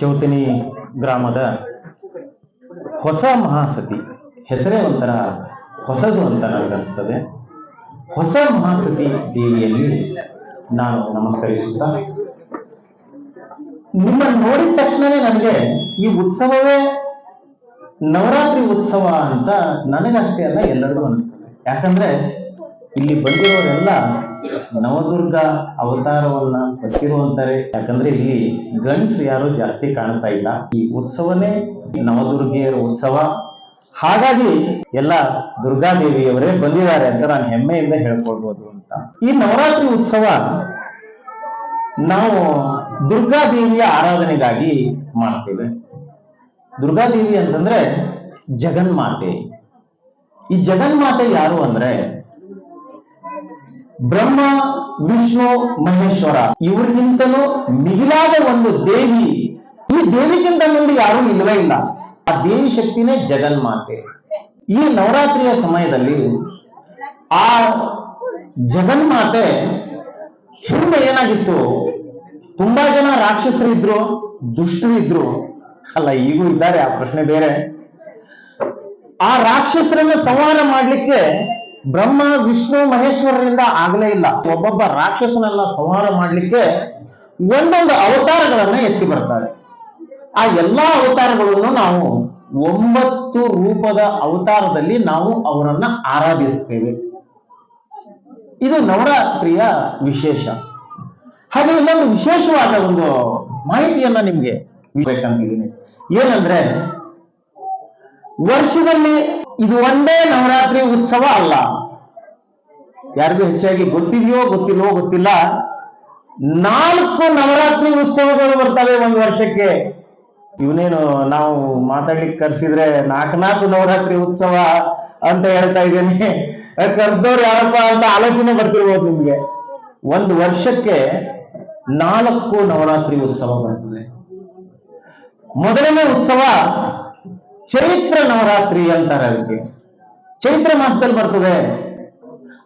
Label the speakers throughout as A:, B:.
A: ಚೌತನಿ ಗ್ರಾಮದ ಹೊಸ ಮಹಾಸತಿ. ಹೆಸರೇ ಒಂಥರ ಹೊಸದು ಅಂತ ನನಗನ್ನಿಸ್ತದೆ ಹೊಸ ಮಹಾಸತಿ ದೇವಿಯಲ್ಲಿ ನಾನು ನಮಸ್ಕರಿಸುತ್ತಾ, ನಿಮ್ಮನ್ನು ನೋಡಿದ ತಕ್ಷಣವೇ ನನಗೆ ಈ ಉತ್ಸವವೇ ನವರಾತ್ರಿ ಉತ್ಸವ ಅಂತ ನನಗಷ್ಟೇ ಅಲ್ಲ ಎಲ್ಲರಿಗೂ ಅನಿಸ್ತದೆ. ಯಾಕಂದ್ರೆ ಇಲ್ಲಿ ಬಂದಿರೋರೆಲ್ಲ ನವದುರ್ಗ ಅವತಾರವನ್ನ ಹೊತ್ತಿರುವಂತಾರೆ ಯಾಕಂದ್ರೆ ಇಲ್ಲಿ ಗಂಡಸರು ಯಾರು ಜಾಸ್ತಿ ಕಾಣ್ತಾ ಇಲ್ಲ. ಈ ಉತ್ಸವನೇ ನವದುರ್ಗಿಯರ ಉತ್ಸವ. ಹಾಗಾಗಿ ಎಲ್ಲ ದುರ್ಗಾದೇವಿಯವರೇ ಬಂದಿದ್ದಾರೆ ಅಂತ ನಾನು ಹೆಮ್ಮೆಯಿಂದ ಹೇಳ್ಕೊಳ್ಬೋದು ಅಂತ. ಈ ನವರಾತ್ರಿ ಉತ್ಸವ ನಾವು ದುರ್ಗಾದೇವಿಯ ಆರಾಧನೆಗಾಗಿ ಮಾಡ್ತೇವೆ. ದುರ್ಗಾದೇವಿ ಅಂತಂದ್ರೆ ಜಗನ್ಮಾತೆ. ಈ ಜಗನ್ಮಾತೆ ಯಾರು ಅಂದ್ರೆ ಬ್ರಹ್ಮ, ವಿಷ್ಣು, ಮಹೇಶ್ವರ. ಇವ್ರಿಗಿಂತಲೂ ಮಿಗಿಲಾದ ಒಂದು ದೇವಿ. ಈ ದೇವಿಗಿಂತ ಮುಂದೆ ಯಾರೂ ಇಲ್ಲವೇ ಇಲ್ಲ. ಆ ದೇವಿ ಶಕ್ತಿನೇ ಜಗನ್ಮಾತೆ. ಈ ನವರಾತ್ರಿಯ ಸಮಯದಲ್ಲಿ ಆ ಜಗನ್ಮಾತೆ ಹಿಂದೆ ಏನಾಗಿತ್ತು? ತುಂಬಾ ಜನ ರಾಕ್ಷಸರು ಇದ್ರು, ದುಷ್ಟರು ಇದ್ರು. ಅಲ್ಲ, ಈಗೂ ಇದ್ದಾರೆ, ಆ ಪ್ರಶ್ನೆ ಬೇರೆ. ಆ ರಾಕ್ಷಸರನ್ನ ಸಂಹಾರ ಮಾಡ್ಲಿಕ್ಕೆ ಬ್ರಹ್ಮ, ವಿಷ್ಣು, ಮಹೇಶ್ವರರಿಂದ ಆಗಲೇ ಇಲ್ಲ. ಒಬ್ಬೊಬ್ಬ ರಾಕ್ಷಸನೆಲ್ಲ ಸಂಹಾರ ಮಾಡಲಿಕ್ಕೆ ಒಂದೊಂದು ಅವತಾರಗಳನ್ನ ಎತ್ತಿ ಬರ್ತಾಳೆ ಆ ಎಲ್ಲಾ ಅವತಾರಗಳನ್ನು ನಾವು ಒಂಬತ್ತು ರೂಪದ ಅವತಾರದಲ್ಲಿ ನಾವು ಅವರನ್ನ ಆರಾಧಿಸ್ತೇವೆ. ಇದು ನವರಾತ್ರಿಯ ವಿಶೇಷ. ಹಾಗೆ ಇನ್ನೊಂದು ವಿಶೇಷವಾದ ಒಂದು ಮಾಹಿತಿಯನ್ನ ನಿಮ್ಗೆ ಬೇಕಂತಿದ್ದೀನಿ ಏನಂದ್ರೆ, ವರ್ಷದಲ್ಲಿ ಇದು ಒಂದೇ ನವರಾತ್ರಿ ಉತ್ಸವ ಅಲ್ಲ. ಯಾರಿಗೂ ಹೆಚ್ಚಾಗಿ ಗೊತ್ತಿದೆಯೋ ಗೊತ್ತಿಲ್ವೋ ಗೊತ್ತಿಲ್ಲ. ನಾಲ್ಕು ನವರಾತ್ರಿ ಉತ್ಸವಗಳು ಬರ್ತವೆ ಒಂದು ವರ್ಷಕ್ಕೆ. ಇವನೇನು ನಾವು ಮಾತಾಡ್ಲಿಕ್ಕೆ ಕರ್ಸಿದ್ರೆ ನಾಲ್ಕು ನಾಲ್ಕು ನವರಾತ್ರಿ ಉತ್ಸವ ಅಂತ ಹೇಳ್ತಾ ಇದ್ದೇನೆ. ಕರ್ಸದವ್ರು ಯಾರಪ್ಪ ಅಂತ ಆಲೋಚನೆ ಬರ್ತಿರ್ಬೋದು ನಿಮ್ಗೆ. ಒಂದು ವರ್ಷಕ್ಕೆ ನಾಲ್ಕು ನವರಾತ್ರಿ ಉತ್ಸವ ಬರ್ತದೆ. ಮೊದಲನೇ ಉತ್ಸವ ಚೈತ್ರ ನವರಾತ್ರಿ ಅಂತಾರೆ ಅದಕ್ಕೆ. ಚೈತ್ರ ಮಾಸದಲ್ಲಿ ಬರ್ತದೆ.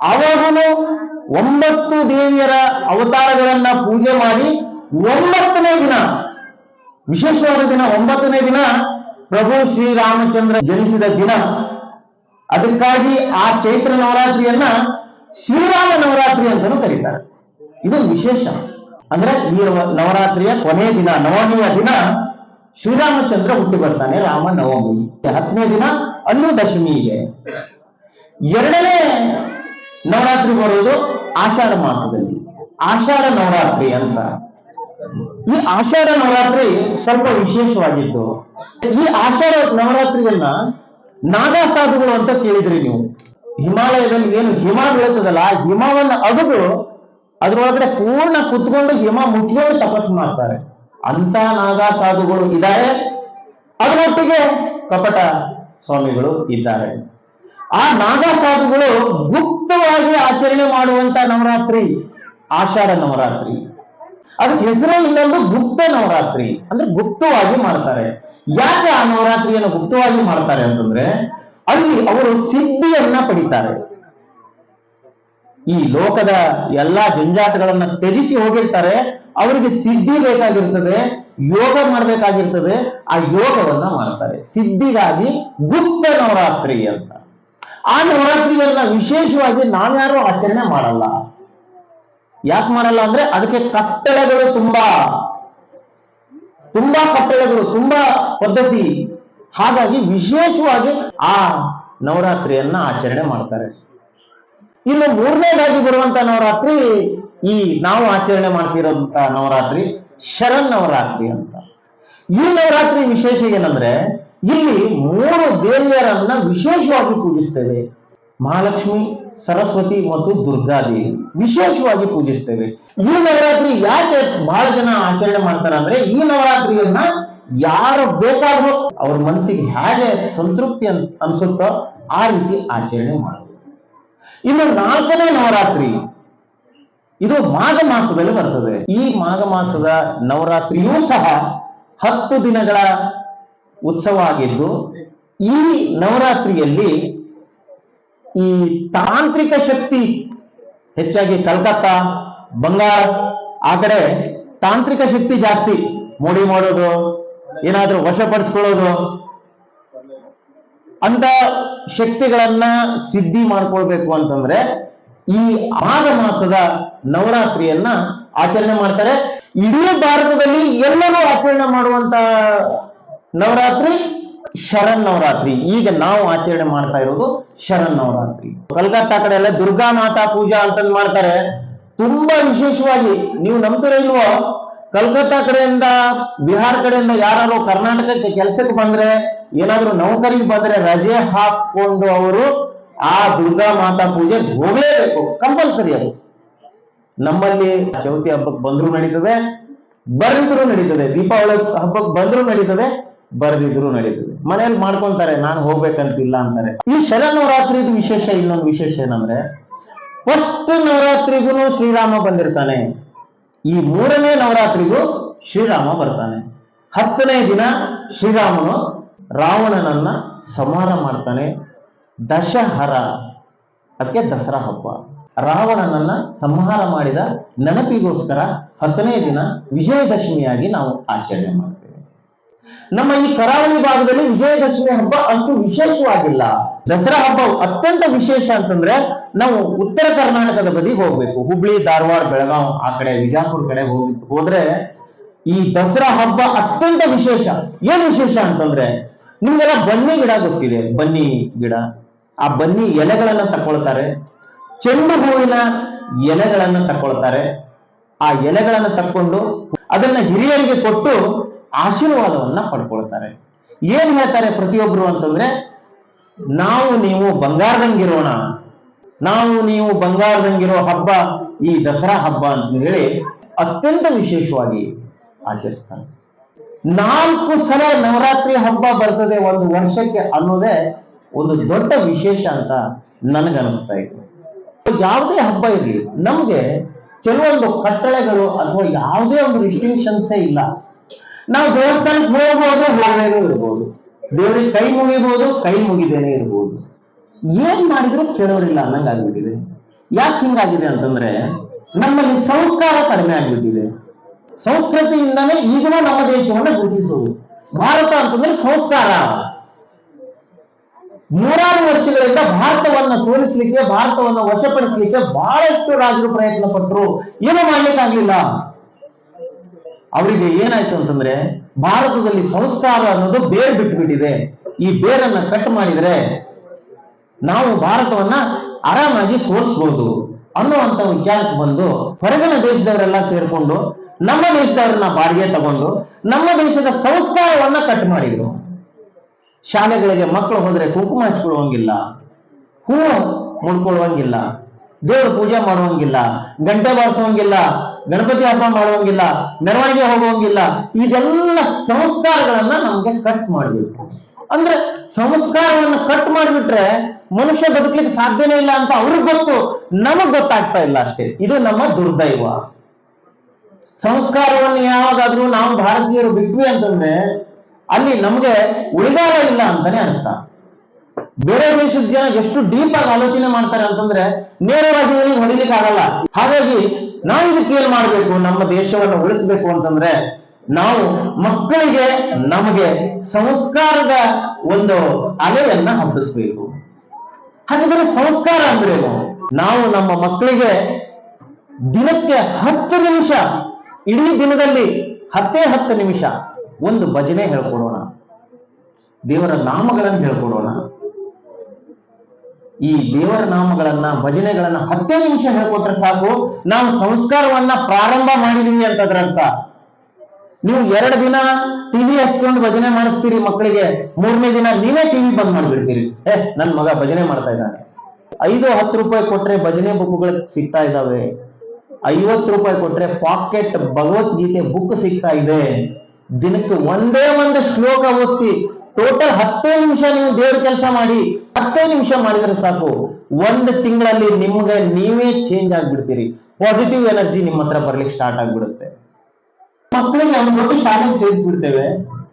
A: ಅವಾಗಲೂ ಒಂಬತ್ತು ದೇವಿಯರ ಅವತಾರಗಳನ್ನ ಪೂಜೆ ಮಾಡಿ ಒಂಬತ್ತನೇ ದಿನ, ವಿಶೇಷವಾದ ದಿನ ಒಂಬತ್ತನೇ ದಿನ ಪ್ರಭು ಶ್ರೀರಾಮಚಂದ್ರ ಜನಿಸಿದ ದಿನ. ಅದಕ್ಕಾಗಿ ಆ ಚೈತ್ರ ನವರಾತ್ರಿಯನ್ನ ಶ್ರೀರಾಮ ನವರಾತ್ರಿ ಅಂತಾನೂ ಕರೀತಾರೆ. ಇದು ವಿಶೇಷ. ಅಂದ್ರೆ ಈ ನವರಾತ್ರಿಯ ಕೊನೆಯ ದಿನ, ನವಮಿಯ ದಿನ ಶ್ರೀರಾಮಚಂದ್ರ ಹುಟ್ಟಿ ಬರ್ತಾನೆ ರಾಮ ನವಮಿ ಹತ್ತನೇ ದಿನ ಅಲ್ಲೂ ದಶಮಿ ಇದೆ ಎರಡನೇ ನವರಾತ್ರಿ ಬರೋದು ಆಷಾಢ ಮಾಸದಲ್ಲಿ. ಆಷಾಢ ನವರಾತ್ರಿ ಅಂತ. ಈ ಆಷಾಢ ನವರಾತ್ರಿ ಸ್ವಲ್ಪ ವಿಶೇಷವಾಗಿತ್ತು. ಈ ಆಷಾಢ ನವರಾತ್ರಿಯನ್ನ ನಾಗಾ ಸಾಧುಗಳು ಅಂತ ಕೇಳಿದ್ರಿ ನೀವು. ಹಿಮಾಲಯದಲ್ಲಿ ಏನು ಹಿಮ ಆ ಹಿಮವನ್ನ ಅಗದು ಅದ್ರೊಳಗಡೆ ಪೂರ್ಣ ಕುತ್ಕೊಂಡು ಹಿಮ ಮುಚ್ಕೊಂಡು ತಪಸ್ಸು ಮಾಡ್ತಾರೆ. ಅಂತ ನಾಗಾ ಸಾಧುಗಳು ಇದ್ದಾರೆ. ಅದರೊಟ್ಟಿಗೆ ಕಪಟ ಸ್ವಾಮಿಗಳು ಇದ್ದಾರೆ. ಆ ನಾಗಾ ಸಾಧುಗಳು ಗುಪ್ತವಾಗಿ ಆಚರಣೆ ಮಾಡುವಂತ ನವರಾತ್ರಿ, ಆಷಾಢ ನವರಾತ್ರಿ. ಅದಕ್ಕೆ ಹೆಸರೇ ಇನ್ನೊಂದು ಗುಪ್ತ ನವರಾತ್ರಿ ಅಂದ್ರೆ ಗುಪ್ತವಾಗಿ ಮಾಡ್ತಾರೆ. ಯಾಕೆ ಆ ನವರಾತ್ರಿಯನ್ನು ಗುಪ್ತವಾಗಿ ಮಾಡ್ತಾರೆ ಅಂತಂದ್ರೆ ಅಲ್ಲಿ ಅವರು ಸಿದ್ಧಿಯನ್ನ ಪಡಿತಾರೆ. ಈ ಲೋಕದ ಎಲ್ಲಾ ಜಂಜಾಟಗಳನ್ನ ತ್ಯಜಿಸಿ ಹೋಗಿರ್ತಾರೆ. ಅವರಿಗೆ ಸಿದ್ಧಿ ಬೇಕಾಗಿರ್ತದೆ, ಯೋಗ ಮಾಡ್ಬೇಕಾಗಿರ್ತದೆ, ಆ ಯೋಗವನ್ನ ಮಾಡ್ತಾರೆ. ಸಿದ್ಧಿಗಾಗಿ ಗುಪ್ತ ನವರಾತ್ರಿ ಅಂತ. ಆ ನವರಾತ್ರಿಗಳನ್ನ ವಿಶೇಷವಾಗಿ ನಾವ್ಯಾರು ಆಚರಣೆ ಮಾಡಲ್ಲ. ಯಾಕೆ ಮಾಡಲ್ಲ ಅಂದ್ರೆ ಅದಕ್ಕೆ ಕಟ್ಟಳೆಗಳು ತುಂಬಾ ತುಂಬಾ ಕಟ್ಟಳೆಗಳು, ತುಂಬಾ ಪದ್ಧತಿ. ಹಾಗಾಗಿ ವಿಶೇಷವಾಗಿ ಆ ನವರಾತ್ರಿಯನ್ನ ಆಚರಣೆ ಮಾಡ್ತಾರೆ. ಇನ್ನು ಮೂರನೇದಾಗಿ ಬರುವಂತ ನವರಾತ್ರಿ ಈ ನಾವು ಆಚರಣೆ ಮಾಡ್ತಿರೋಂತ ನವರಾತ್ರಿ ಶರಣ್ ನವರಾತ್ರಿ ಅಂತ. ಈ ನವರಾತ್ರಿ ವಿಶೇಷ ಏನಂದ್ರೆ, ಇಲ್ಲಿ ಮೂರು ದೇವಿಯರನ್ನ ವಿಶೇಷವಾಗಿ ಪೂಜಿಸ್ತೇವೆ. ಮಹಾಲಕ್ಷ್ಮಿ, ಸರಸ್ವತಿ ಮತ್ತು ದುರ್ಗಾದೇವಿ ವಿಶೇಷವಾಗಿ ಪೂಜಿಸ್ತೇವೆ. ಈ ನವರಾತ್ರಿ ಯಾಕೆ ಬಹಳ ಜನ ಆಚರಣೆ ಮಾಡ್ತಾರೆ ಅಂದ್ರೆ, ಈ ನವರಾತ್ರಿಯನ್ನ ಯಾರು ಬೇಕಾದ್ರೂ ಅವ್ರ ಮನಸ್ಸಿಗೆ ಹೇಗೆ ಸಂತೃಪ್ತಿ ಅನ್, ಅನ್ಸುತ್ತೋ ಆ ರೀತಿ ಆಚರಣೆ ಮಾಡೋದು ಇನ್ನು ನಾಲ್ಕನೇ ನವರಾತ್ರಿ ಇದು ಮಾಘ ಮಾಸದಲ್ಲಿ ಬರ್ತದೆ. ಈ ಮಾಘ ಮಾಸದ ನವರಾತ್ರಿಯೂ ಸಹ ಹತ್ತು ದಿನಗಳ ಉತ್ಸವ ಆಗಿದ್ದು ಈ ನವರಾತ್ರಿಯಲ್ಲಿ ಈ ತಾಂತ್ರಿಕ ಶಕ್ತಿ ಹೆಚ್ಚಾಗಿ ಕಲ್ಕತ್ತಾ, ಬಂಗಾಳ, ಆ ಕಡೆ ತಾಂತ್ರಿಕ ಶಕ್ತಿ ಜಾಸ್ತಿ. ಮೋಡಿ ಮಾಡೋದು, ಏನಾದ್ರೂ ವಶಪಡಿಸ್ಕೊಳ್ಳೋದು, ಅಂತ ಶಕ್ತಿಗಳನ್ನ ಸಿದ್ಧಿ ಮಾಡ್ಕೊಳ್ಬೇಕು ಅಂತಂದ್ರೆ ಈ ಮಾಘ ಮಾಸದ ನವರಾತ್ರಿಯನ್ನ ಆಚರಣೆ ಮಾಡ್ತಾರೆ. ಇಡೀ ಭಾರತದಲ್ಲಿ ಎಲ್ಲರೂ ಆಚರಣೆ ಮಾಡುವಂತ ನವರಾತ್ರಿ ಶರಣ್ ನವರಾತ್ರಿ. ಈಗ ನಾವು ಆಚರಣೆ ಮಾಡ್ತಾ ಇರೋದು ಶರಣ್ ನವರಾತ್ರಿ. ಕಲ್ಕತ್ತಾ ಕಡೆ ಎಲ್ಲ ದುರ್ಗಾ ಮಾತಾ ಪೂಜಾ ಅಂತಂದ್ ಮಾಡ್ತಾರೆ. ತುಂಬಾ ವಿಶೇಷವಾಗಿ, ನೀವು ನಂಬ್ತೀರೋ ಇಲ್ವೋ? ಕಲ್ಕತ್ತಾ ಕಡೆಯಿಂದ, ಬಿಹಾರ್ ಕಡೆಯಿಂದ ಯಾರು ಕರ್ನಾಟಕಕ್ಕೆ ಕೆಲಸಕ್ಕೆ ಬಂದ್ರೆ, ಏನಾದ್ರು ನೌಕರಿಗೆ ಬಂದ್ರೆ ರಜೆ ಹಾಕೊಂಡು ಅವರು ಆ ದುರ್ಗಾ ಮಾತಾ ಪೂಜೆ ಹೋಗಲೇಬೇಕು, ಕಂಪಲ್ಸರಿ ಅದು. ನಮ್ಮಲ್ಲಿ ಚೌತಿ ಹಬ್ಬಕ್ಕೆ ಬಂದ್ರು ನಡೀತದೆ, ಬರೆದಿದ್ರು ನಡೀತದೆ, ದೀಪಾವಳಿ ಹಬ್ಬಕ್ಕೆ ಬಂದ್ರು ನಡೀತದೆ, ಬರೆದಿದ್ರು ನಡೀತದೆ. ಮನೇಲಿ ಮಾಡ್ಕೊಂತಾರೆ, ನಾನು ಹೋಗ್ಬೇಕಂತಿಲ್ಲ ಅಂತಾರೆ ಈ ಶರನವರಾತ್ರಿದು ವಿಶೇಷ ಇನ್ನೊಂದು ವಿಶೇಷ ಏನಂದ್ರೆ, ಫಸ್ಟ್ ನವರಾತ್ರಿಗೂ ಶ್ರೀರಾಮ ಬಂದಿರ್ತಾನೆ. ಈ ಮೂರನೇ ನವರಾತ್ರಿಗೂ ಶ್ರೀರಾಮ ಬರ್ತಾನೆ. ಹತ್ತನೇ ದಿನ ಶ್ರೀರಾಮನು ರಾವಣನನ್ನ ಸಂಹಾರ ಮಾಡ್ತಾನೆ. ದಶಹರ, ಅದಕ್ಕೆ ದಸರಾ ಹಬ್ಬ. ರಾವಣನನ್ನ ಸಂಹಾರ ಮಾಡಿದ ನೆನಪಿಗೋಸ್ಕರ ಹತ್ತನೇ ದಿನ ವಿಜಯದಶಮಿಯಾಗಿ ನಾವು ಆಚರಣೆ ಮಾಡ್ತೇವೆ. ನಮ್ಮ ಈ ಕರಾವಳಿ ಭಾಗದಲ್ಲಿ ವಿಜಯದಶಮಿ ಹಬ್ಬ ಅಷ್ಟು ವಿಶೇಷವಾಗಿಲ್ಲ. ದಸರಾ ಹಬ್ಬ ಅತ್ಯಂತ ವಿಶೇಷ ಅಂತಂದ್ರೆ ನಾವು ಉತ್ತರ ಕರ್ನಾಟಕದ ಬದಿಗೆ ಹೋಗ್ಬೇಕು. ಹುಬ್ಳಿ, ಧಾರವಾಡ ಬೆಳಗಾವ್ ಆ ಕಡೆ ವಿಜಾಪುರ ಕಡೆ ಹೋಗಿ ಹೋದ್ರೆ ಈ ದಸರಾ ಹಬ್ಬ ಅತ್ಯಂತ ವಿಶೇಷ. ಏನ್ ವಿಶೇಷ ಅಂತಂದ್ರೆ ನಿಮ್ಗೆಲ್ಲ ಬನ್ನಿ ಗಿಡ ಗೊತ್ತಿದೆ. ಬನ್ನಿ ಗಿಡ. ಆ ಬನ್ನಿ ಎಲೆಗಳನ್ನ ತಕೊಳ್ತಾರೆ ಚೆಂಡು ಹೂವಿನ ಎಲೆಗಳನ್ನ ತಕೊಳ್ತಾರೆ ಆ ಎಲೆಗಳನ್ನ ತಕ್ಕೊಂಡು ಅದನ್ನ ಹಿರಿಯರಿಗೆ ಕೊಟ್ಟು ಆಶೀರ್ವಾದವನ್ನ ಪಡ್ಕೊಳ್ತಾರೆ. ಏನ್ ಹೇಳ್ತಾರೆ ಪ್ರತಿಯೊಬ್ರು ಅಂತಂದ್ರೆ, ನಾವು ನೀವು ಬಂಗಾರದಂಗಿರೋಣ, ನಾವು ನೀವು ಬಂಗಾರದಂಗಿರೋ ಹಬ್ಬ ಈ ದಸರಾ ಹಬ್ಬ ಅಂತ ಹೇಳಿ ಅತ್ಯಂತ ವಿಶೇಷವಾಗಿ ಆಚರಿಸ್ತಾರೆ. ನಾಲ್ಕು ಸಲ ನವರಾತ್ರಿ ಹಬ್ಬ ಬರ್ತದೆ ಒಂದು ವರ್ಷಕ್ಕೆ ಅನ್ನೋದೇ ಒಂದು ದೊಡ್ಡ ವಿಶೇಷ ಅಂತ ನನಗನ್ನಿಸ್ತಾ ಇತ್ತು ಯಾವುದೇ ಹಬ್ಬ ಇರಲಿ, ನಮಗೆ ಕೆಲವೊಂದು ಕಟ್ಟಳೆಗಳು ಅಥವಾ ಯಾವುದೇ ಒಂದು ರಿಸ್ಟ್ರಿಕ್ಷನ್ಸೇ ಇಲ್ಲ. ನಾವು ದೇವಸ್ಥಾನಕ್ಕೆ ಹೋಗ್ಬೋದು, ಹೋಗದೇನೂ ಇರ್ಬೋದು. ದೇವರಿಗೆ ಕೈ ಮುಗಿಬಹುದು ಕೈ ಮುಗಿದೇನೆ ಇರ್ಬೋದು. ಏನ್ ಮಾಡಿದ್ರು ಕೇಳೋರಿಲ್ಲ, ಅನ್ನಂಗ್ ಆಗ್ಬಿಟ್ಟಿದೆ. ಯಾಕೆ ಹಿಂಗಾಗಿದೆ ಅಂತಂದ್ರೆ, ನಮ್ಮಲ್ಲಿ ಸಂಸ್ಕಾರ ಕಡಿಮೆ ಆಗ್ಬಿಟ್ಟಿದೆ. ಸಂಸ್ಕೃತಿಯಿಂದನೇ ಈಗಲೂ ನಮ್ಮ ದೇಶವನ್ನು ಗುರುತಿಸುವುದು ಭಾರತ ಅಂತಂದ್ರೆ ಸಂಸ್ಕಾರ. ನೂರಾರು ವರ್ಷಗಳಿಂದ ಭಾರತವನ್ನ ಸೋಲಿಸಲಿಕ್ಕೆ, ಭಾರತವನ್ನ ವಶಪಡಿಸಲಿಕ್ಕೆ ಬಹಳಷ್ಟು ರಾಜರು ಪ್ರಯತ್ನ ಪಟ್ಟರು ಏನು ಮಾಡ್ಲಿಕ್ಕಾಗ್ಲಿಲ್ಲ? ಅವರಿಗೆ ಏನಾಯ್ತು ಅಂತಂದ್ರೆ, ಭಾರತದಲ್ಲಿ ಸಂಸ್ಕಾರ ಅನ್ನೋದು ಬೇರ್ ಬಿಟ್ಬಿಟ್ಟಿದೆ. ಈ ಬೇರನ್ನ ಕಟ್ ಮಾಡಿದ್ರೆ ನಾವು ಭಾರತವನ್ನ ಆರಾಮಾಗಿ ಸೋಲಿಸಬಹುದು ಅನ್ನುವಂತ ವಿಚಾರಕ್ಕೆ ಬಂದು, ಹೊರಗಿನ ದೇಶದವರೆಲ್ಲ ಸೇರ್ಕೊಂಡು, ನಮ್ಮ ದೇಶದವರನ್ನ ಬಾಡಿಗೆ ತಗೊಂಡು, ನಮ್ಮ ದೇಶದ ಸಂಸ್ಕಾರವನ್ನ ಕಟ್ ಮಾಡಿದ್ರು. ಶಾಲೆಗಳಿಗೆ ಮಕ್ಕಳು ಹೋದ್ರೆ ಕುಂಕುಮ ಹಚ್ಕೊಳ್ಳುವಂಗಿಲ್ಲ ಹೂವು ಮುಡ್ಕೊಳ್ಳುವಂಗಿಲ್ಲ ದೇವ್ರ ಪೂಜೆ ಮಾಡುವಂಗಿಲ್ಲ, ಗಂಟೆ ಬಾರಿಸುವಂಗಿಲ್ಲ, ಗಣಪತಿ ಹಬ್ಬ ಮಾಡುವಂಗಿಲ್ಲ, ಮೆರವಣಿಗೆ ಹೋಗುವಂಗಿಲ್ಲ, ಇದೆಲ್ಲ ಸಂಸ್ಕಾರಗಳನ್ನ ನಮ್ಗೆ ಕಟ್ ಮಾಡಬೇಕು. ಅಂದ್ರೆ ಸಂಸ್ಕಾರವನ್ನು ಕಟ್ ಮಾಡಿಬಿಟ್ರೆ ಮನುಷ್ಯ ಬದುಕಲಿಕ್ಕೆ ಸಾಧ್ಯನೇ ಇಲ್ಲ ಅಂತ ಅವ್ರಿಗೆ ಗೊತ್ತು, ನಮಗ್ ಗೊತ್ತಾಗ್ತಾ ಇಲ್ಲ ಅಷ್ಟೇ. ಇದು ನಮ್ಮ ದುರ್ದೈವ. ಸಂಸ್ಕಾರವನ್ನು ಯಾವಾಗಾದ್ರೂ ನಾವು ಭಾರತೀಯರು ಬಿಟ್ವಿ ಅಂತಂದ್ರೆ ಅಲ್ಲಿ ನಮ್ಗೆ ಉಳಿಗಾಲ ಇಲ್ಲ ಅಂತಾನೆ ಅರ್ಥ. ಬೇರೆ ದೇಶದ ಜನ ಎಷ್ಟು ಡೀಪ್ ಆಗಿ ಆಲೋಚನೆ ಮಾಡ್ತಾರೆ ಅಂತಂದ್ರೆ ನೇರವಾಗಿ ಹೊಡಿಲಿಕ್ಕೆ ಆಗಲ್ಲ. ಹಾಗಾಗಿ ನಾವು ಇದಕ್ಕೆ ಏನ್ ಮಾಡ್ಬೇಕು? ನಮ್ಮ ದೇಶವನ್ನು ಉಳಿಸ್ಬೇಕು ಅಂತಂದ್ರೆ ನಾವು ಮಕ್ಕಳಿಗೆ ನಮಗೆ ಸಂಸ್ಕಾರದ ಒಂದು ಅಲೆಯನ್ನ ಹಬ್ಬಿಸ್ಬೇಕು. ಹಾಗಾದ್ರೆ ಸಂಸ್ಕಾರ ಅಂದ್ರೇನು ನಾವು ನಮ್ಮ ಮಕ್ಕಳಿಗೆ ದಿನಕ್ಕೆ ಹತ್ತು ನಿಮಿಷ, ಇಡೀ ದಿನದಲ್ಲಿ ಹತ್ತೇ ಹತ್ತು ನಿಮಿಷ ಒಂದು ಭಜನೆ ಹೇಳ್ಕೊಡೋಣ. ದೇವರ ನಾಮಗಳನ್ನು ಹೇಳ್ಕೊಡೋಣ. ಈ ದೇವರ ನಾಮಗಳನ್ನ, ಭಜನೆಗಳನ್ನ ಹತ್ತೇ ನಿಮಿಷ ಹೇಳ್ಕೊಟ್ರೆ ಸಾಕು. ನಾವು ಸಂಸ್ಕಾರವನ್ನ ಪ್ರಾರಂಭ ಮಾಡಿದೀವಿ ಅಂತದ್ರಂತ ನೀವು ಎರಡು ದಿನ ಟಿವಿ ಹಚ್ಕೊಂಡು ಭಜನೆ ಮಾಡಿಸ್ತೀರಿ ಮಕ್ಕಳಿಗೆ. ಮೂರನೇ ದಿನ ನೀವೇ ಟಿವಿ ಬಂದ್ ಮಾಡ್ಬಿಡ್ತೀರಿ. ಏ, ನನ್ ಮಗ ಭಜನೆ ಮಾಡ್ತಾ ಇದ್ದಾನೆ. ಐದು ಹತ್ತು ರೂಪಾಯಿ ಕೊಟ್ರೆ ಭಜನೆ ಬುಕ್ಗಳು ಸಿಗ್ತಾ ಇದಾವೆ ಐವತ್ತು ರೂಪಾಯಿ ಕೊಟ್ರೆ ಪಾಕೆಟ್ ಭಗವದ್ಗೀತೆ ಬುಕ್ ಸಿಗ್ತಾ ಇದೆ. ದಿನಕ್ಕೆ ಒಂದೇ ಒಂದು ಶ್ಲೋಕ ಓದಿಸಿ ಟೋಟಲ್ ಹತ್ತೇ ನಿಮಿಷ ನೀವು ದೇವ್ರ ಕೆಲಸ ಮಾಡಿ, ಹತ್ತೇ ನಿಮಿಷ ಮಾಡಿದ್ರೆ ಸಾಕು. ಒಂದು ತಿಂಗಳಲ್ಲಿ ನಿಮ್ಗೆ ನೀವೇ ಚೇಂಜ್ ಆಗ್ಬಿಡ್ತೀರಿ. ಪಾಸಿಟಿವ್ ಎನರ್ಜಿ ನಿಮ್ಮ ಹತ್ರ ಬರ್ಲಿಕ್ಕೆ ಸ್ಟಾರ್ಟ್ ಆಗ್ಬಿಡುತ್ತೆ. ಮಕ್ಕಳಿಗೆ ಅವ್ನ ದೊಡ್ಡ ಶಾಲೆಗೆ ಸೇರಿಸ್ಬಿಡ್ತೇವೆ.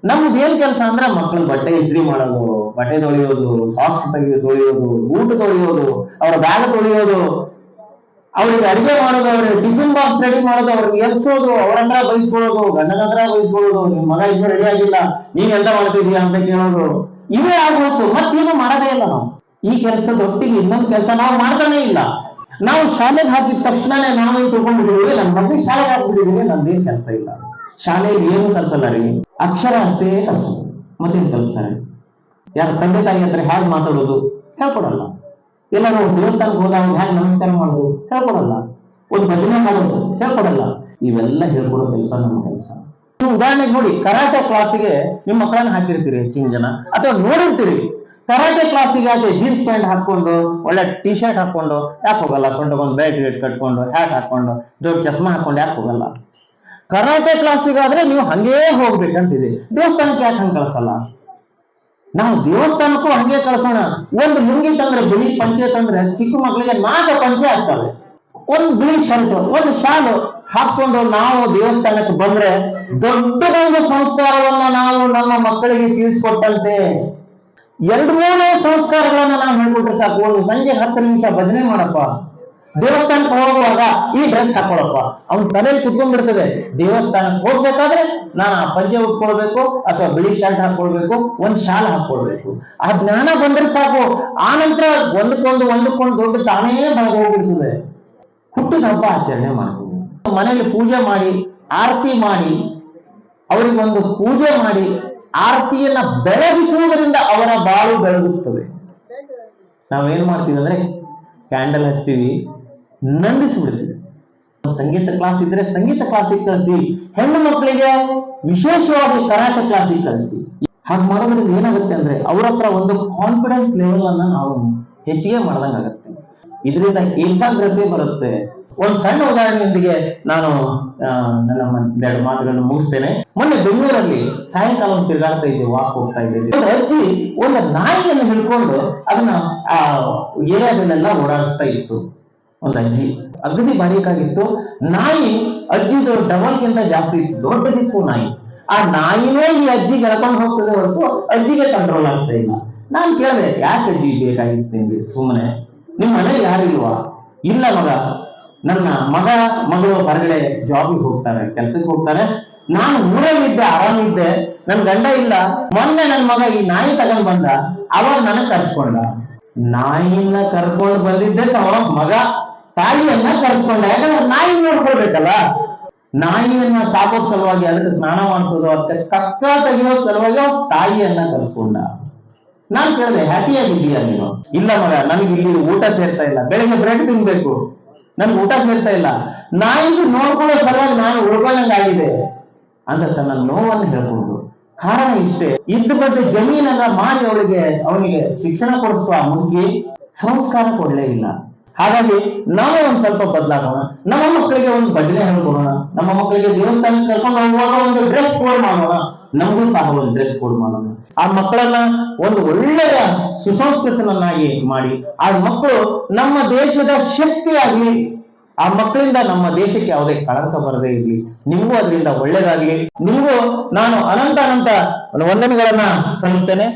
A: ನಮ್ದು ಏನ್ ಕೆಲಸ ಅಂದ್ರೆ ಮಕ್ಕಳು ಬಟ್ಟೆ ಇಸ್ತ್ರಿ ಮಾಡೋದು, ಬಟ್ಟೆ ತೊಳೆಯೋದು ಸಾಕ್ಸ್ ತೆಗೆದು ತೊಳೆಯೋದು ಊಟ ತೊಳೆಯೋದು, ಅವರ ಬ್ಯಾಗ್ ತೊಳೆಯೋದು ಅವ್ರಿಗೆ ಅಡಿಗೆ ಮಾಡೋದು, ಅವ್ರಿಗೆ ಟಿಫಿನ್ ಬಾಕ್ಸ್ ರೆಡಿ ಮಾಡೋದು, ಅವ್ರಿಗೆ ಎಲ್ಸೋದು ಅವರನ್ನ ಬಯಸ್ಕೊಳ್ಳೋದು ಗಂಡನ ಹತ್ರ ಬಯಸ್ಕೊಳ್ಳೋದು ನಿಮ್ ಮಗ ಇನ್ನೂ ರೆಡಿ ಆಗಿಲ್ಲ, ನೀನ್ ಎಂತ ಮಾಡ್ತಿದೀಯ ಅಂತ ಕೇಳೋದು. ಇವೇ ಆಗೋಯ್ತು ಮತ್ತೇನು ಮಾಡೋದೇ ಇಲ್ಲ ನಾವು. ಈ ಕೆಲಸದ ಒಟ್ಟಿಗೆ ಇನ್ನೊಂದು ಕೆಲಸ ನಾವು ಮಾಡ್ತಾನೆ ಇಲ್ಲ. ನಾವು ಶಾಲೆಗೆ ಹಾಕಿದ ತಕ್ಷಣನೇ ನಾವು ತಿಳ್ಕೊಂಡ್ಬಿಟ್ಟಿದೀವಿ ನನ್ನ ಮಗನಿಗೆ ಶಾಲೆಗೆ ಹಾಕ್ಬಿಟ್ಟಿದೀವಿ ನಮ್ದೇನ್ ಕೆಲಸ ಇಲ್ಲ. ಶಾಲೆಯಲ್ಲಿ ಏನು ಕಲ್ಸಲ್ಲ ರೀ? ಅಕ್ಷರ ಅಷ್ಟೇ ಕಲ್ಸೋದು ಮತ್ತೇನ್ ಕಲಿಸ್ತಾರೆ ಯಾರು ತಂದೆ ತಾಯಿ ಅಂದ್ರೆ ಹೇಗೆ ಮಾತಾಡೋದು? ಹೇಳ್ಕೊಡಲ್ಲ. ಎಲ್ಲರೂ ದೇವಸ್ಥಾನಕ್ಕೆ ಹೋದಾಗ ಹ್ಯಾಂಗ ನಮಸ್ಕಾರ ಮಾಡೋದು? ಹೇಳ್ಕೊಡಲ್ಲ. ಒಂದು ಭಜನೆ ಮಾಡೋದು? ಹೇಳ್ಕೊಡಲ್ಲ. ಇವೆಲ್ಲ ಹೇಳ್ಕೊಡೋ ಕೆಲಸ ನಮ್ಮ ಕೆಲಸ. ನೀವು ಉದಾಹರಣೆಗೆ ನೋಡಿ, ಕರಾಟೆ ಕ್ಲಾಸಿಗೆ ನಿಮ್ಮ ಮಕ್ಕಳನ್ನ ಹಾಕಿರ್ತೀರಿ ಹೆಚ್ಚಿನ ಜನ. ಅಥವಾ ನೋಡಿರ್ತೀರಿ. ಕರಾಟೆ ಕ್ಲಾಸಿಗೆ ಅದೇ ಜೀನ್ಸ್ ಪ್ಯಾಂಟ್ ಹಾಕೊಂಡು ಒಳ್ಳೆ ಟಿ ಶರ್ಟ್ ಹಾಕೊಂಡು ಯಾಕೆ ಹೋಗಲ್ಲ? ಸೊಂಟಗೊಂದು ಬೆಲ್ಟ್ ಗಿಟ್ ಕಟ್ಕೊಂಡು ಹ್ಯಾಟ್ ಹಾಕೊಂಡು ದೊಡ್ಡ ಚಸ್ಮಾ ಹಾಕೊಂಡು ಯಾಕೆ ಹೋಗಲ್ಲ? ಕರಾಟೆ ಕ್ಲಾಸಿಗಾದ್ರೆ ನೀವು ಹಂಗೇ ಹೋಗ್ಬೇಕಂತಿದೆ. ದೇವಸ್ಥಾನಕ್ಕೆ ಯಾಕೆ ಹಂಗೆ ಕಳ್ಸಲ್ಲ? ನಾವು ದೇವಸ್ಥಾನಕ್ಕೂ ಹಂಗೆ ಕಳ್ಸೋಣ. ಒಂದು ಲುಂಗಿ ತಂದ್ರೆ ಬಿಳಿ ಪಂಚೆ ತಂದ್ರೆ ಚಿಕ್ಕ ಮಕ್ಕಳಿಗೆ ನಾಲ್ಕು ಪಂಚೆ ಆಗ್ತವೆ. ಒಂದು ಬಿಳಿ ಶರ್ಟ್, ಒಂದು ಶಾಲು ಹಾಕೊಂಡು ನಾವು ದೇವಸ್ಥಾನಕ್ಕೆ ಬಂದ್ರೆ ದೊಡ್ಡದೊಂದು ಸಂಸ್ಕಾರವನ್ನ ನಾವು ನಮ್ಮ ಮಕ್ಕಳಿಗೆ ತಿಳಿಸ್ಕೊಟ್ಟಂತೆ. ಎರಡು ಮೂರನೇ ಸಂಸ್ಕಾರಗಳನ್ನ ನಾವು ಹೇಳ್ಬಿಟ್ರೆ ಸಾಕು. ಒಂದು ಸಂಜೆ ಹತ್ತು ನಿಮಿಷ ಭಜನೆ ಮಾಡಪ್ಪ. ದೇವಸ್ಥಾನಕ್ಕೆ ಹೋಗುವಾಗ ಈ ಡ್ರೆಸ್ ಹಾಕೊಳಪ್ಪ ಅವ್ನ ತಲೆಯಲ್ಲಿ ಕುತ್ಕೊಂಡ್ಬಿಡ್ತದೆ. ದೇವಸ್ಥಾನಕ್ಕೆ ಹೋಗ್ಬೇಕಾದ್ರೆ ನಾನು ಪಂಚೆ ಉಟ್ಕೊಳ್ಬೇಕು ಅಥವಾ ಬಿಳಿ ಶರ್ಟ್ ಹಾಕೊಳ್ಬೇಕು, ಒಂದ್ ಶಾಲ್ ಹಾಕೊಳ್ಬೇಕು. ಆ ಜ್ಞಾನ ಬಂದ್ರೆ ಸಾಕು. ಆ ನಂತರ ಒಂದಕ್ಕೊಂದು ಒಂದಕ್ಕೊಂದು ದೊಡ್ಡ ತಾನೇ ಬಾಗಿ ಹೋಗ್ಬಿಡ್ತದೆ. ಹುಟ್ಟಿದ ಹಬ್ಬ ಆಚರಣೆ ಮಾಡ್ತೀವಿ. ಮನೆಯಲ್ಲಿ ಪೂಜೆ ಮಾಡಿ, ಆರತಿ ಮಾಡಿ, ಅವರಿಗೊಂದು ಪೂಜೆ ಮಾಡಿ, ಆರತಿಯನ್ನ ಬೆಳಗಿಸುವುದರಿಂದ ಅವರ ಬಾಳು ಬೆಳಗುತ್ತದೆ. ನಾವೇನ್ ಮಾಡ್ತೀವಿ ಅಂದ್ರೆ ಕ್ಯಾಂಡಲ್ ಹಚ್ತೀವಿ. ನಂದಿಸ್ಬಿಡ್ತೀವಿ ಸಂಗೀತ ಕ್ಲಾಸ್ ಇದ್ರೆ ಸಂಗೀತ ಕ್ಲಾಸಿಗೆ ಕಳಿಸಿ. ಹೆಣ್ಣು ಮಕ್ಕಳಿಗೆ ವಿಶೇಷವಾಗಿ ಕರಾಟೆ ಕ್ಲಾಸಿಗೆ ಕಳಿಸಿ. ಹಾಗೆ ಮಾಡೋದ್ರಿಂದ ಏನಾಗುತ್ತೆ ಅಂದ್ರೆ ಅವ್ರ ಹತ್ರ ಒಂದು ಕಾನ್ಫಿಡೆನ್ಸ್ ಲೆವೆಲ್ ಅನ್ನ ನಾವು ಹೆಚ್ಚಿಗೆ ಮಾಡ್ದಂಗಾಗತ್ತೆ ಇದರಿಂದ ಏಕಾಗ್ರತೆ ಬರುತ್ತೆ. ಒಂದ್ ಸಣ್ಣ ಉದಾಹರಣೆಯೊಂದಿಗೆ ನಾನು ನನ್ನ ಎರಡು ಮಾತುಗಳನ್ನು ಮುಗಿಸ್ತೇನೆ. ಮೊನ್ನೆ ಬೆಂಗಳೂರಲ್ಲಿ ಸಾಯಂಕಾಲ ತಿರುಗಾಡ್ತಾ ಇದ್ದೆ ವಾಕ್ ಹೋಗ್ತಾ ಇದ್ದೆ. ಅಜ್ಜಿ ಒಂದು ನಾಯಿಯನ್ನು ಹಿಡ್ಕೊಂಡು ಅದನ್ನ, ಆ, ಏರಿಯಾದಲ್ಲೆಲ್ಲ ಓಡಾಡಿಸ್ತಾ ಇತ್ತು. ಒಂದು ಅಜ್ಜಿ. ಅಗದಿ ಬಾರೀಕಾಗಿತ್ತು ನಾಯಿ ಅಜ್ಜಿದು ಡಬಲ್ಗಿಂತ ಜಾಸ್ತಿ ಇತ್ತು. ದೊಡ್ಡದಿತ್ತು ನಾಯಿ. ಆ ನಾಯಿನೇ ಈ ಅಜ್ಜಿ ಎಳ್ಕೊಂಡು ಹೋಗ್ತದೆ ಹೊರತು ಅಜ್ಜಿಗೆ ಕಂಟ್ರೋಲ್ ಆಗ್ತಾ ಇಲ್ಲ. ನಾನು ಕೇಳಿದೆ, ಯಾಕೆ ಅಜ್ಜಿ ಬೇಕಾಗಿತ್ತು ನಿಮ್ಗೆ ಸುಮ್ಮನೆ ನಿಮ್ಮ ಮನೇಲಿ ಯಾರಿಲ್ವಾ ಇಲ್ಲ ಮಗ. ನನ್ನ ಮಗ, ಮಗಳು ಹೊರಗಡೆ ಜಾಬಿಗೆ ಹೋಗ್ತಾರೆ, ಕೆಲ್ಸಕ್ಕೆ ಹೋಗ್ತಾರೆ. ನಾನು ಊರಲ್ಲಿದ್ದೆ ಆರಾಮಿದ್ದೆ ನನ್ ಗಂಡ ಇಲ್ಲ. ಮೊನ್ನೆ ನನ್ನ ಮಗ ಈ ನಾಯಿ ತಗೊಂಡ್ ಬಂದ. ಅವಾಗ ನನಗ್ ಕರ್ಸ್ಕೊಂಡ. ನಾಯಿನ ಕರ್ಕೊಂಡು ಬಂದಿದ್ದೆ ಅವರ ಮಗ. ತಾಯಿಯನ್ನ ಕರೆಸ್ಕೊಂಡ. ಯಾಕಂದ್ರೆ ನಾಯಿ ನೋಡ್ಕೊಳ್ಬೇಕಲ್ಲ? ನಾಯಿಯನ್ನ ಸಾಕೋದ್ ಸಲುವಾಗಿ ಅದಕ್ಕೆ ಸ್ನಾನ ಮಾಡಿಸೋದು, ಅದಕ್ಕೆ ಕಕ್ಕ ತೆಗಿಯೋ ಸಲುವಾಗಿ ಅವ್ರ ತಾಯಿಯನ್ನ ಕರೆಸ್ಕೊಂಡ. ನಾನ್ ಕೇಳಿದೆ ಹ್ಯಾಪಿಯಾಗಿದ್ದೀಯಾ ನೀನು? ಇಲ್ಲ ಮಗ, ನನಗೆ ಇಲ್ಲಿ ಊಟ ಸೇರ್ತಾ ಇಲ್ಲ. ಬೆಳಿಗ್ಗೆ ಬ್ರೆಡ್ ತಿನ್ಬೇಕು. ನನ್ಗೆ ಊಟ ಸೇರ್ತಾ ಇಲ್ಲ. ನಾಯಿಗೆ ನೋಡ್ಕೊಳ್ಳೋ ಸಲುವಾಗಿ ನಾನು ಉಳ್ಕೊಳ್ಳಂಗಾಗಿದೆ ಅಂತ ತನ್ನ ನೋವನ್ನು ಹೇಳ್ಕೊಂಡು ಕಾರಣ ಇಷ್ಟೇ, ಇದ್ದ ಬಗ್ಗೆ ಜಮೀನನ್ನ ಮಾಡಿ ಅವಳಿಗೆ, ಅವನಿಗೆ ಶಿಕ್ಷಣ ಕೊಡಿಸುವ ಮುಗಿ ಸಂಸ್ಕಾರ ಕೊಡ್ಲೇ ಇಲ್ಲ. ಹಾಗಾಗಿ ನಾವು ಒಂದ್ ಸ್ವಲ್ಪ ಬದಲಾಗೋಣ. ನಮ್ಮ ಮಕ್ಕಳಿಗೆ ಒಂದು ಭಜನೆ ಹೇಳ್ಕೊಡೋಣ. ನಮ್ಮ ಮಕ್ಕಳಿಗೆ ದೇವಸ್ಥಾನ ಕರ್ಕೊಂಡು ಹೋಗುವಾಗ ಒಂದು ಡ್ರೆಸ್ ಕೋಡ್ ಮಾಡೋಣ. ನಮಗೂ ಸಹ ಒಂದು ಡ್ರೆಸ್ ಕೋಡ್ ಮಾಡೋಣ. ಆ ಮಕ್ಕಳನ್ನ ಒಂದು ಒಳ್ಳೆಯ ಸುಸಂಸ್ಕೃತನನ್ನಾಗಿ ಮಾಡಿ, ಆ ಮಕ್ಕಳು ನಮ್ಮ ದೇಶದ ಶಕ್ತಿಯಾಗ್ಲಿ, ಆ ಮಕ್ಕಳಿಂದ ನಮ್ಮ ದೇಶಕ್ಕೆ ಯಾವುದೇ ಕಳಂಕ ಬರದೇ ಇರಲಿ. ನಿಮಗೂ ಅದರಿಂದ ಒಳ್ಳೇದಾಗ್ಲಿ. ನಿಮಗೂ ನಾನು ಅನಂತ ಅನಂತ ವಂದನೆಗಳನ್ನ ಸಲ್ಲಿಸ್ತೇನೆ.